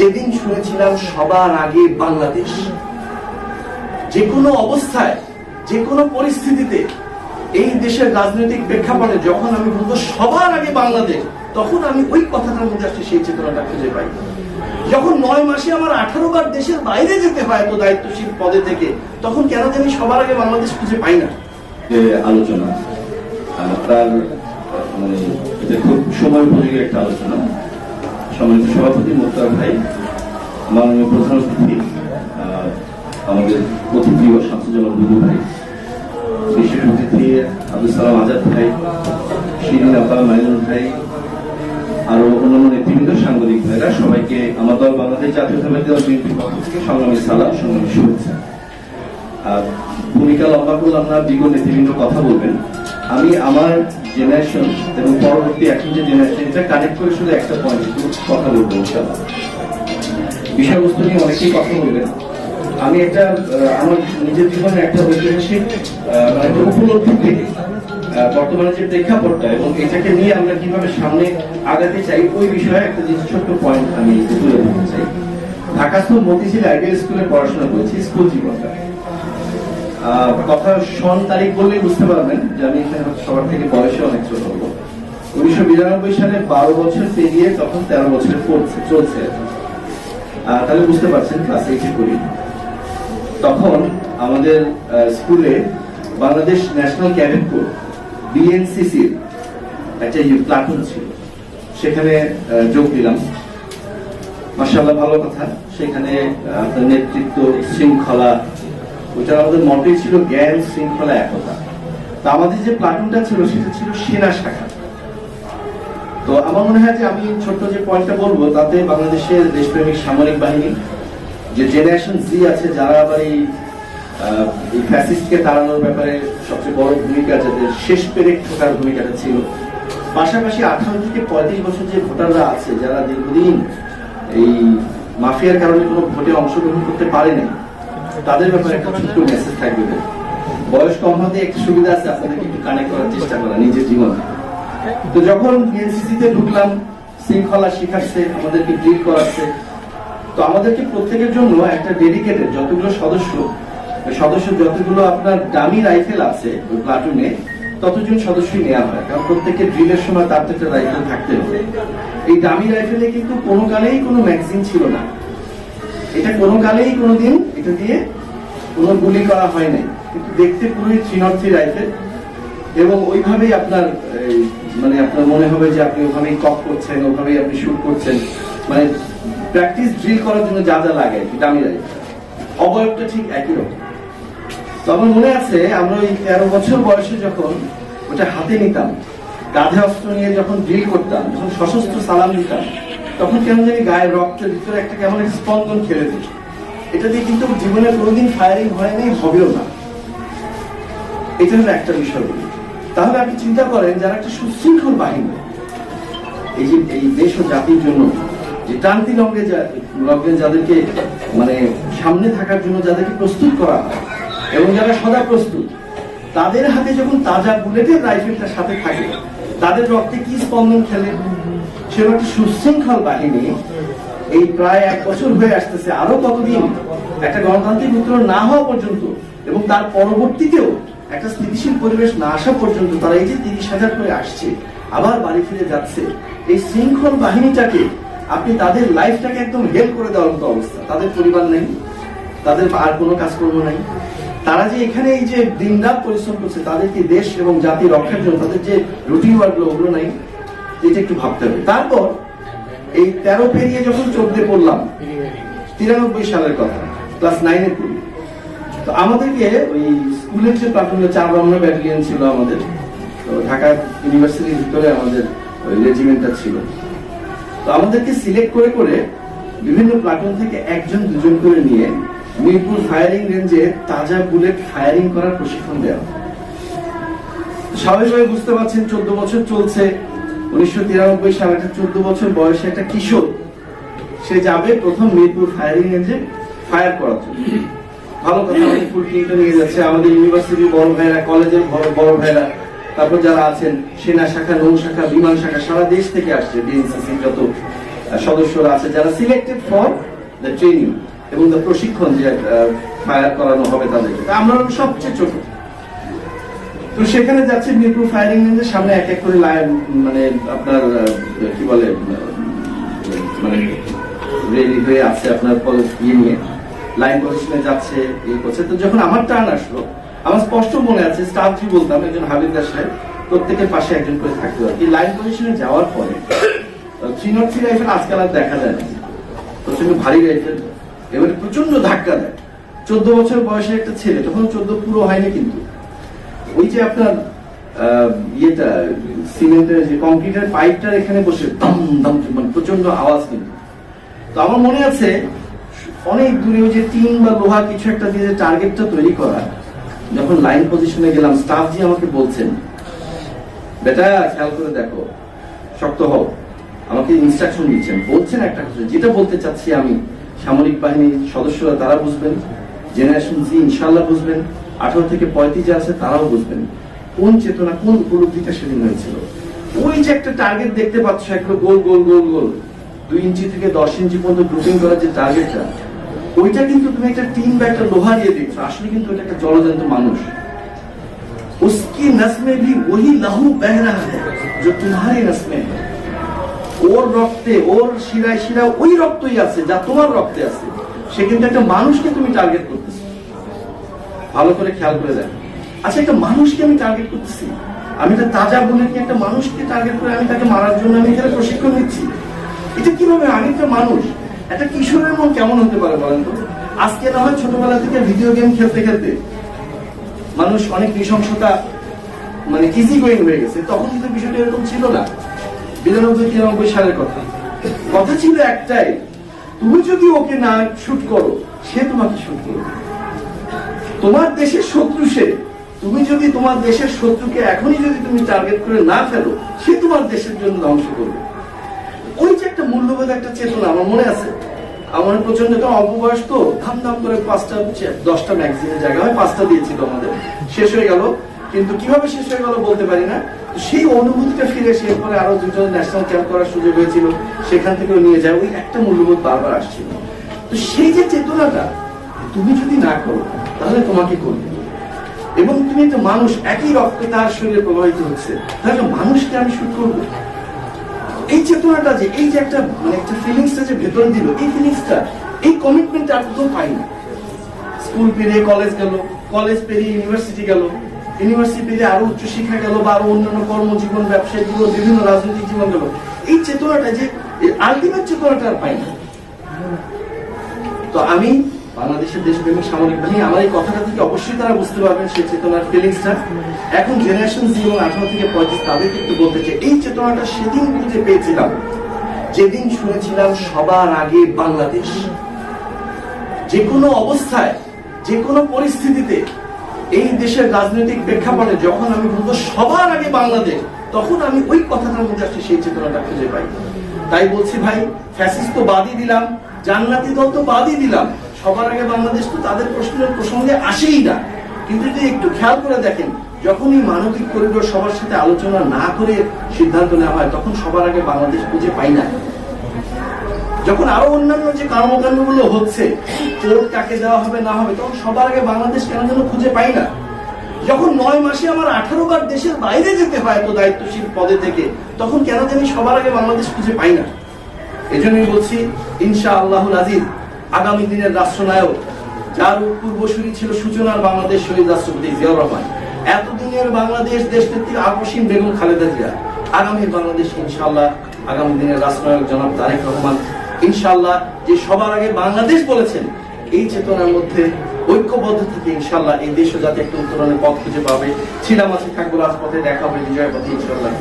যেদিন শুনেছিলাম সবার আগে বাংলাদেশ যে কোনো অবস্থায় যে কোনো পরিস্থিতিতে এই দেশের রাজনৈতিক প্রেক্ষাপটে যখন আমি বলব সবার আগে বাংলাদেশ তখন আমি ওই কথাটার মধ্যে আসছে সেই চেতনাটা খুঁজে পাই। যখন নয় মাসে আমার আঠারো বার দেশের বাইরে যেতে হয় এত দায়িত্বশীল পদে থেকে তখন কেন জানি সবার আগে বাংলাদেশ খুঁজে পাই না। যে আলোচনা আহ, তার মানে খুব সময় উপযোগী একটা আলোচনা। সম্মানিত সভাপতি মোক্তার ভাই, মাননীয় প্রধান অতিথি আমাদের অতিথি ও স্বাস্থ্যজনক বুবু ভাই, বিশেষ অতিথি আব্দুল সালাম আজাদ ভাই, শিরিন আপা মাইনুল ভাই, আরও অন্যান্য নেতৃবৃন্দ, সাংবাদিক ভাইরা সবাইকে আমার দল বাংলাদেশ জাতীয়তাবাদী দল বিএনপির পক্ষ থেকে সংগ্রামী সালাম, সংগ্রামী শুভেচ্ছা। ভূমিকা লম্বা করলাম না বিগত নেতৃবৃন্দ কথা বলবেন। আমি আমার জেনারেশন এবং পরবর্তী এখন যে জেনারেশন এটা কানেক্ট করে শুধু একটা পয়েন্ট কথা বলব বিষয়বস্তু নিয়ে অনেকেই কথা বলবেন। আমি একটা আমার নিজের জীবনে একটা ঐতিহাসিক মানে উপলব্ধি থেকে বর্তমানে যে প্রেক্ষাপটটা এবং এটাকে নিয়ে আমরা কীভাবে সামনে আগাতে চাই, ওই বিষয়ে একটা জিনিস, ছোট্ট পয়েন্ট আমি তুলে ধরতে চাই। ঢাকাস্থ মতিঝিল আইডিয়াল স্কুলে পড়াশোনা করেছি, স্কুল জীবনটা। কথা সন তারিখ বললেই বুঝতে পারবেন যে আমি সবার থেকে বয়সে অনেক ছোট হব। উনিশশো বিরানব্বই সালে বারো বছর পেরিয়ে তখন তেরো বছর পড়ছে, চলছে। তাহলে বুঝতে পারছেন ক্লাস এইটে করি তখন আমাদের স্কুলে বাংলাদেশ ন্যাশনাল ক্যাডেট কোর বিএনসিসির একটা প্লাটুন ছিল। সেখানে যোগ দিলাম। মার্শাল্লাহ ভালো কথা। সেখানে নেতৃত্ব, শৃঙ্খলা ওটা আমাদের মতেই ছিল জ্ঞান, শৃঙ্খলা, একতা। তো আমাদের যে প্লাটুনটা ছিল, সেটা ছিল সেনা শাখা। তো আমার মনে হয় যে আমি ছোট্ট যে পয়েন্টটা বলব, তাতে বাংলাদেশের দেশপ্রেমিক সামরিক বাহিনী, যে জেনারেশন জি আছে, যারা আবার এই ফ্যাসিস্টকে তাড়ানোর ব্যাপারে সবচেয়ে বড় ভূমিকা যাদের শেষ পেরেক ঠোকার ভূমিকাটা ছিল। পাশাপাশি আঠারো থেকে পঁয়ত্রিশ বছর যে ভোটাররা আছে, যারা দীর্ঘদিন এই মাফিয়ার কারণে কোনো ভোটে অংশগ্রহণ করতে পারেনি তাদের ব্যাপারে একটা ছোট্ট মেসেজ থাকবে। বয়স কম হতে একটু সুবিধা আছে আপনাদেরকে একটু কানেক্ট করার চেষ্টা করা, নিজের জীবনে। তো যখন বিএনসিসি তে ঢুকলাম, শৃঙ্খলা শিখাচ্ছে, আমাদেরকে ড্রিল করাচ্ছে। তো আমাদেরকে প্রত্যেকের জন্য একটা ডেডিকেটেড যতগুলো সদস্য সদস্য যতগুলো আপনার দামি রাইফেল আছে ওই প্লাটুনে ততজন সদস্যই নেওয়া হয়। কারণ প্রত্যেকের ড্রিলের সময় তার তো একটা রাইফেল থাকতে হবে। এই দামি রাইফেলে কিন্তু কোনো কালেই কোনো ম্যাগজিন ছিল না। এটা কোনো কালেই কোনোদিন এটা দিয়ে কোনো গুলি করা হয় নাই। কিন্তু দেখতে পুরোই থ্রি রাইফেল। এবং ওইভাবেই আপনার মানে আপনার মনে হবে যে আপনি ওখানেই কক করছেন ওভাবেই আপনি শুট করছেন। মানে প্র্যাকটিস ড্রিল করার জন্য যা যা লাগে কি দামি রাইফেল অবয়বটা ঠিক একই রকম। তো আমার মনে আছে, আমরা ওই তেরো বছর বয়সে যখন ওটা হাতে নিতাম, গাধে অস্ত্র নিয়ে যখন ড্রিল করতাম, যখন সশস্ত্র সালাম দিতাম, তখন কেমন জানি গায়ের রক্তের ভিতরে একটা কেমন স্পন্দন খেলে দিত। এটা দিয়ে কিন্তু জীবনে কোনোদিন ফায়ারিং হয়নি হবেও না এটা হলো একটা বিষয় বলি। তাহলে আপনি চিন্তা করেন, যারা একটা সুশৃঙ্খল বাহিনী, এই যে এই দেশ ও জাতির জন্য, যে ক্রান্তি লগ্নে যা- লগ্নে যাদেরকে মানে সামনে থাকার জন্য যাদেরকে প্রস্তুত করা হয়, এবং যারা সদা প্রস্তুত, তাদের হাতে যখন তাজা বুলেটের রাইফেলটা সাথে থাকে, তাদের রক্তে কি স্পন্দন খেলে সেরকম একটা সুশৃঙ্খল বাহিনী এই প্রায় এক বছর হয়ে আসতেছে আরও কতদিন একটা গণতান্ত্রিক উত্তরণ না হওয়া পর্যন্ত এবং তার পরবর্তীতেও একটা স্থিতিশীল পরিবেশ না আসা পর্যন্ত তারা এই যে তিরিশ হাজার করে আসছে, আবার বাড়ি ফিরে যাচ্ছে, এই শৃঙ্খল বাহিনীটাকে আপনি তাদের লাইফটাকে একদম হেল্প করে দেওয়ার মতো অবস্থা। তাদের পরিবার নেই, তাদের আর কোনো কাজকর্ম নাই। তারা যে এখানে এই যে দিনরাত পরিশ্রম করছে তাদেরকে দেশ এবং জাতি রক্ষার জন্য তাদের যে রুটিন ওয়ার্কগুলো ওগুলো নাই? এটা একটু ভাবতে হবে। তারপর এই তেরো পেরিয়ে যখন চোদ্দে পড়লাম, তিরানব্বই সালের কথা, ক্লাস নাইনে পড়ি তো আমাদেরকে ওই স্কুলের যে প্রাথমিক চার রমনা ব্যাটালিয়ন ছিল আমাদের, তো ঢাকা ইউনিভার্সিটির ভিতরে আমাদের ওই রেজিমেন্টটা ছিল তো আমাদেরকে সিলেক্ট করে করে বিভিন্ন প্লাটুন থেকে একজন, দুজন করে নিয়ে মিরপুর ফায়ারিং রেঞ্জে তাজা বুলেট ফায়ারিং করার প্রশিক্ষণ দেওয়া। স্বাভাবিকভাবে বুঝতে পারছেন, চোদ্দ বছর চলছে উনিশশো তিরানব্বই সালে একটা চোদ্দ বছর বয়সে একটা কিশোর, সে যাবে প্রথম মিরপুর ফায়ারিং রেঞ্জে ফায়ার করার জন্য। ভালো কথা, অনেক ফুটকিটা নিয়ে যাচ্ছে। আমাদের বড় ভাইরা, কলেজের বড় ভাইরা, তারপর যারা আছেন, সেনা শাখা, নৌ শাখা, বিমান শাখা, সারা দেশ থেকে আসছে ডিএনসিসি যত সদস্যরা আছে, যারা সিলেক্টেড ফর দ্য ট্রেনিং এবং দ্য প্রশিক্ষণ যে ফায়ার করানো হবে তাদেরকে। আমরা সবচেয়ে ছোট। তো সেখানে যাচ্ছে মিরপুর ফায়ারিং রেঞ্জের সামনে এক এক করে লাইন মানে আপনার কি বলে মানে রেডি হয়ে আছে আপনার ইয়ে নিয়ে। লাইন পজিশনে যাচ্ছে, এই করছে। তো যখন আমার টার্ন আসলো, আমার স্পষ্ট মনে আছে স্টাফ জি বলতাম, একজন হাবিলদার সাহেব, প্রত্যেকের পাশে একজন করে থাকতে হয় লাইন পজিশনে যাওয়ার পরে থ্রি নট থ্রি রাইফেল আজকাল আর দেখা যায় না। প্রচণ্ড ভারী রাইফেল এবারে প্রচণ্ড ধাক্কা দেয়। চোদ্দ বছর বয়সের একটা ছেলে, তখন চোদ্দ পুরো হয়নি কিন্তু। ওই যে আপনার ইয়েটা, সিমেন্টের যে কংক্রিটের পাইপটার এখানে বসে দম দম মানে প্রচণ্ড আওয়াজ কিন্তু। তো আমার মনে আছে, অনেক দূরে ওই যে টিন বা লোহা কিছু একটা দিয়ে টার্গেটটা তৈরি করা, যখন লাইন পজিশনে গেলাম স্টাফ জি আমাকে বলছেন, বেটা, খেয়াল করে দেখো, শক্ত হও। আমাকে ইনস্ট্রাকশন দিচ্ছেন। বলছেন একটা কথা, যেটা বলতে চাচ্ছি আমি, সামরিক বাহিনীর সদস্যরা তারা বুঝবেন জেনারেশন জি ইনশাল্লাহ বুঝবেন। আঠারো থেকে পঁয়ত্রিশ যে আছে তারাও বুঝবেন কোন চেতনা কোন উপলব্ধিটা সেদিন হয়েছিল ওই যে একটা টার্গেট দেখতে পাচ্ছ একটা গোল গোল গোল গোল দুই ইঞ্চি থেকে দশ ইঞ্চি পর্যন্ত গ্রুপিং করার যে টার্গেটটা ওইটা কিন্তু তুমি একটা টিম বা একটা লোহা দিয়ে দেখছো আসলে কিন্তু এটা একটা জলজন্ত মানুষ उसकी नस में भी वही लहू बह रहा है जो तुम्हारे नस में है ওর রক্তে ওর শিরায় শিরায় ওই রক্তই আছে যা তোমার রক্তে আছে সে কিন্তু একটা মানুষকে তুমি টার্গেট করতেছো ভালো করে খেয়াল করে দেখো। আচ্ছা একটা মানুষকে আমি টার্গেট করতেছি। আমি একটা তাজা বলে কি একটা মানুষকে টার্গেট করে আমি তাকে মারার জন্য আমি এখানে প্রশিক্ষণ নিচ্ছি এটা কীভাবে একটা মানুষ, একটা কিশোরের মন কেমন হতে পারে বলেন তো? আজকে না হয় ছোটবেলা থেকে ভিডিও গেম খেলতে খেলতে মানুষ অনেক নৃশংসতা মানে ইজি গোয়িং হয়ে গেছে। তখন কিন্তু বিষয়টা এরকম ছিল না। বিরানব্বই, তিরানব্বই সালের কথা। কথা ছিল একটাই, তুমি যদি ওকে না শুট করো, সে তোমাকে শুট করবে। তোমার দেশের শত্রু সে। তুমি যদি তোমার দেশের শত্রুকে এখনই যদি তুমি টার্গেট করে না ফেলো, সে তোমার দেশের জন্য ধ্বংস করবে। ওই যে একটা মূল্যবোধ, একটা চেতনা আমার মনে আছে। আমার প্রচণ্ড একটা অল্প বয়স তো ধাম ধাম করে পাঁচটা দশটা ম্যাগজিনের জায়গা হয়, পাঁচটা দিয়েছিল আমাদের। শেষ হয়ে গেল। কিন্তু কীভাবে শেষ হয়ে গেল বলতে পারি না। সেই অনুভূতিটা ফিরে এসে এরপরে আরও দুজন ন্যাশনাল ক্যাম্প করার সুযোগ হয়েছিল। সেখান থেকেও নিয়ে যায়। ওই একটা মূল্যবোধ বারবার আসছিল। তো সেই যে চেতনাটা তুমি যদি না করো, তাহলে তোমাকে করবে? এবং তুমি একটা মানুষ, একই রক্তে তার শরীরে প্রবাহিত হচ্ছে, তাহলে মানুষকে আমি শুট করব? এই চেতনাটা যে, এই যে একটা মানে একটা ফিলিংসটা যে ভেতরে দিল, এই ফিলিংসটা এই কমিটমেন্টটা আর কোথাও পাই না স্কুল পেরিয়ে কলেজ গেল কলেজ পেরিয়ে ইউনিভার্সিটি গেল ইউনিভার্সিটি পেরিয়ে আরও উচ্চ শিক্ষা গেল বা আরও অন্যান্য কর্মজীবন ব্যবসায়িক জীবন, বিভিন্ন রাজনৈতিক জীবন গেল। এই চেতনাটা যে আলটিমেট চেতনাটা আর পাই না তো আমি বাংলাদেশের দেশপ্রেমিক সামরিক বাহিনী, আমার এই কথাটা থেকে অবশ্যই তারা বুঝতে পারবেন সেই চেতনার ফিলিংসটা এখন জেনারেশন জি এবং আঠারো থেকে পঁয়ত্রিশ, তাদেরকে একটু বলতে চাই, এই চেতনাটা সেদিন খুঁজে পেয়েছিলাম। যেদিন শুনেছিলাম সবার আগে বাংলাদেশ। যে কোনো অবস্থায় যে কোনো পরিস্থিতিতে এই দেশের রাজনৈতিক প্রেক্ষাপটে যখন আমি বলব সবার আগে বাংলাদেশ, তখন আমি ওই কথাটার মধ্যে আসলে সেই চেতনাটা খুঁজে পাই। তাই বলছি ভাই ফ্যাসিস্ট তো বাদই দিলাম, জান্নাতি দল তো বাদই দিলাম। সবার আগে বাংলাদেশ তো তাদের প্রশ্নের প্রসঙ্গে আসেই না। কিন্তু যদি একটু খেয়াল করে দেখেন, যখনই মানবিক করিডোর সবার সাথে আলোচনা না করে সিদ্ধান্ত নেওয়া হয়, তখন সবার আগে বাংলাদেশ খুঁজে পাই না। যখন আরও অন্যান্য যে কর্মকাণ্ডগুলো হচ্ছে কোর্ট কাকে দেওয়া হবে, না হবে, তখন সবার আগে বাংলাদেশ কেন যেন খুঁজে পাই না। যখন নয় মাসে আমার আঠারো বার দেশের বাইরে যেতে হয় তো দায়িত্বশীল পদে থেকে, তখন কেন জানি সবার আগে বাংলাদেশ খুঁজে পাই না। এজন্যই বলছি ইনশা আল্লাহ আজিজ আগামী দিনের রাষ্ট্রনায়ক যার পূর্বসূরি ছিল সূচনার বাংলাদেশ শহীদ রাষ্ট্রপতি জিয়াউর রহমান। এতদিনের বাংলাদেশ দেশ নেত্রী আপসীম বেগম খালেদা জিয়া। আগামী বাংলাদেশ ইনশাআল্লাহ, আগামী দিনের রাষ্ট্রনায়ক জনাব তারেক রহমান। ইনশাআল্লাহ, যে সবার আগে বাংলাদেশ বলেছেন, এই চেতনার মধ্যে, ঐক্যবদ্ধ থেকে ইনশাল্লাহ এই দেশ ও জাতি একটা উত্তরণের পথ খুঁজে পাবে। ছিলাম আছে থাকব রাজপথে, দেখা হবে বিজয় পথে ইনশাআল্লাহ।